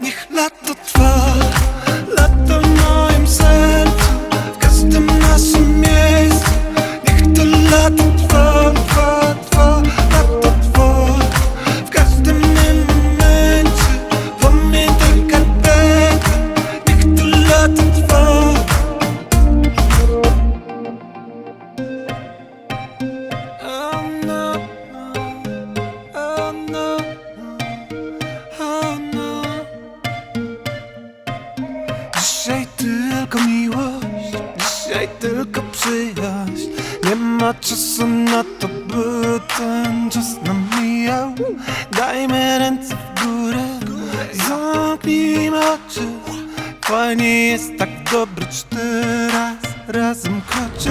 Niech lato trwa, lato moim sercu W każdym naszym miejscu oczy. Fajnie jest tak dobry cztery raz, razem kroczy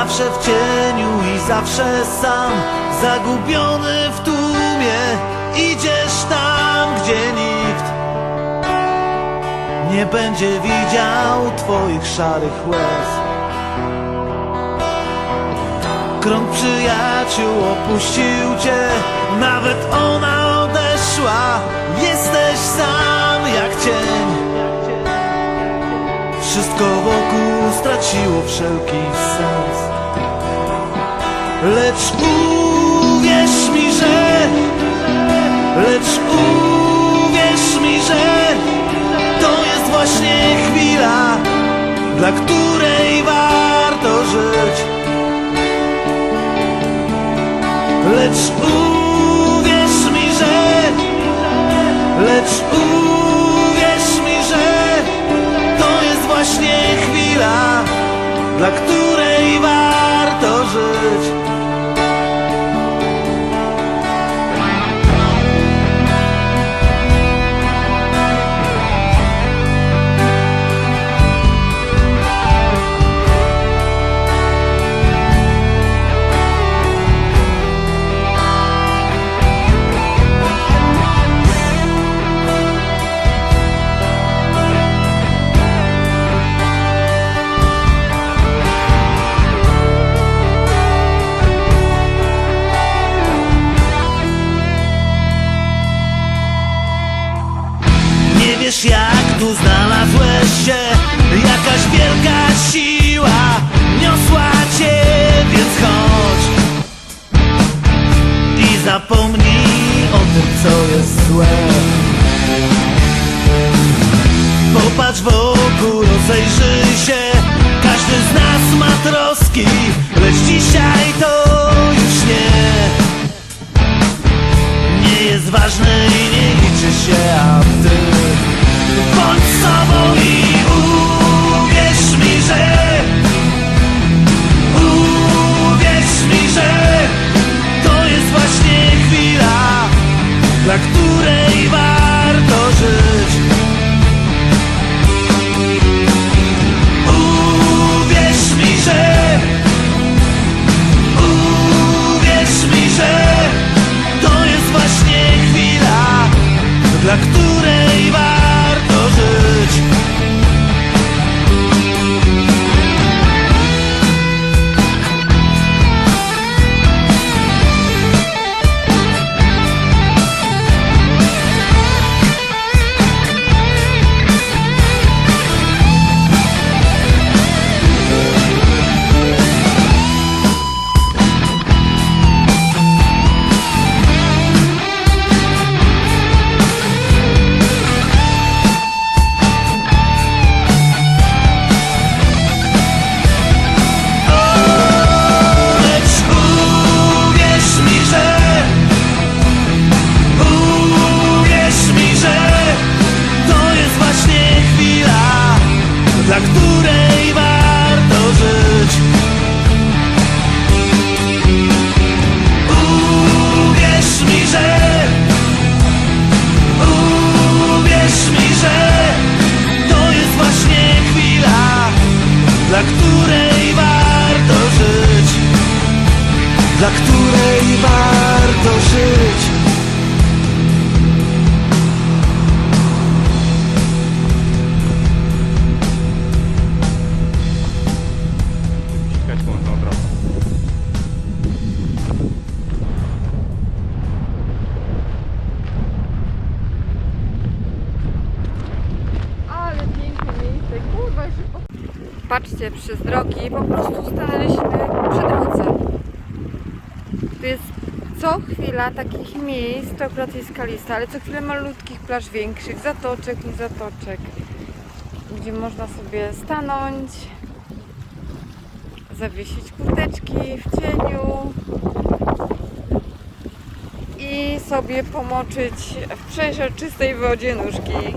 Zawsze w cieniu i zawsze sam. Zagubiony w tłumie Idziesz tam, gdzie nikt Nie będzie widział twoich szarych łez. Krąg przyjaciół opuścił cię Nawet ona odeszła. Jesteś sam jak cień wszystko wokół straciło wszelki sens. Lecz uwierz mi, że Lecz uwierz mi, że zapomnij o tym co jest złe. Popatrz wokół, rozejrzyj się. Każdy z nas ma troski Lecz dzisiaj to już nie. Nie jest ważne i nie liczy się, a przejście przez drogi, po prostu stanęliśmy przy drodze. Tu jest co chwila takich miejsc, to akurat jest skalista, ale co chwilę malutkich plaż większych, zatoczek, nie zatoczek, gdzie można sobie stanąć, zawiesić kurteczki w cieniu i sobie pomoczyć w przeźroczystej wodzie nóżki.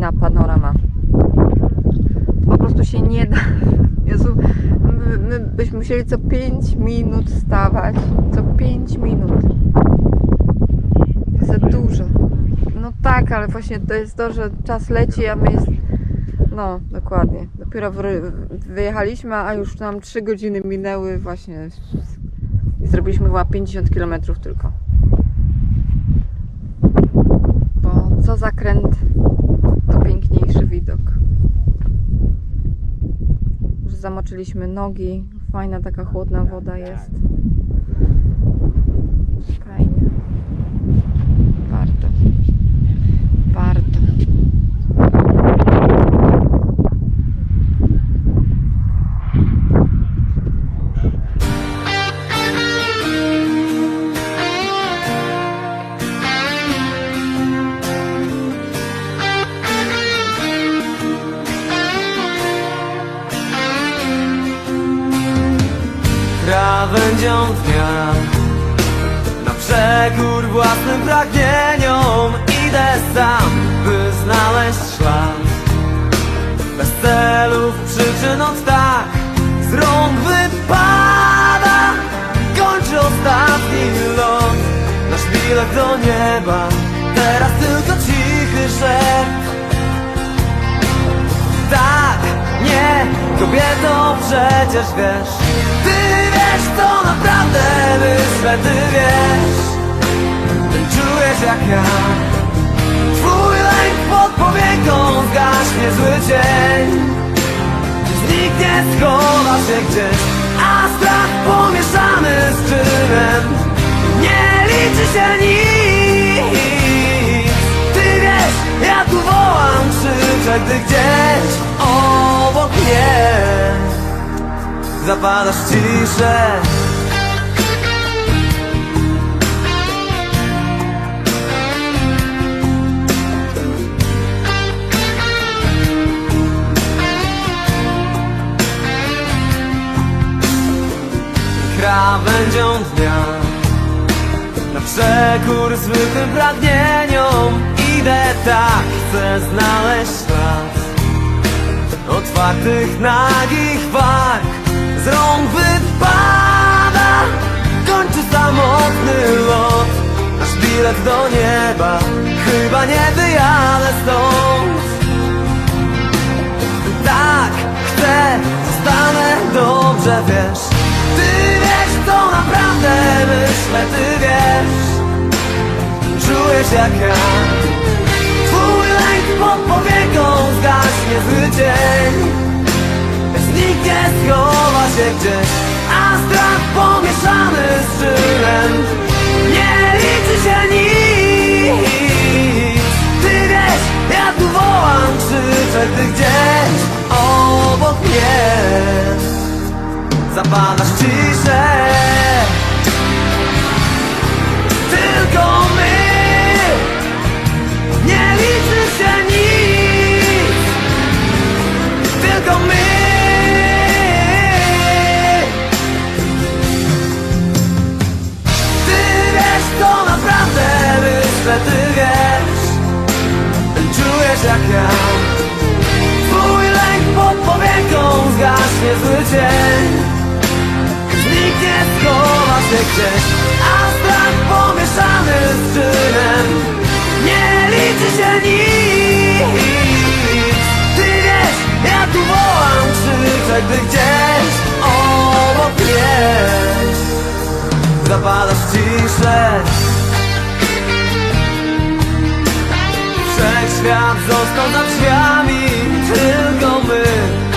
Kolejna panorama. Po prostu się nie da. Jezu, my, my byśmy musieli co 5 minut stawać. Co 5 minut. Za dużo. No tak, ale właśnie to jest to, że czas leci, a my jest. No, dokładnie. Dopiero wyjechaliśmy, a już nam 3 godziny minęły właśnie. I zrobiliśmy chyba 50 km tylko. Bo co zakręt to piękniejszy widok. Już zamoczyliśmy nogi. Fajna taka chłodna woda jest. Fajnie. Krawędzią dnia Na przekór własnym pragnieniom Idę sam, by znaleźć szlak Bez celów, przyczyn od kobieto przecież wiesz. Ty wiesz co naprawdę myślę, ty wiesz. Czujesz jak ja. Twój lęk pod powieką zgaśnie zły cień Zniknie, schowa się gdzieś A strach pomieszany z czynem Nie liczy się nic. Ty wiesz, ja tu wołam, krzyczę, gdy gdzieś obok Zapadasz w ciszę. Krawędzią dnia. Na przekór zwykłym pragnieniom Idę tak, chcę znaleźć ślad Otwartych, nagich walk Z rąk wypada Kończy samotny lot. Nasz bilet do nieba Chyba nie wyjadę stąd. Tak, chcę, zostanę dobrze, wiesz. Ty wiesz, co naprawdę myślę, ty wiesz. Czujesz jak ja. Twój lęk pod powieką zgaśnie zły dzień. Zniknie, schowa się gdzieś A strach pomieszany z czymem Nie liczy się nic się gdzieś A strach pomieszany z czynem Nie liczy się nic. Ty wiesz, ja tu wołam, krzyczę Gdy gdzieś obok mnie myśleć Wszechświat został za drzwiami Tylko my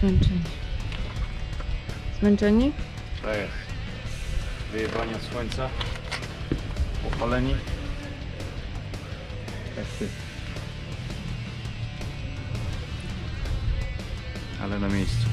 Zmęczeni. Zmęczeni? To jest. Wyjebanie słońca. Upaleni. Jak ty. Ale na miejscu.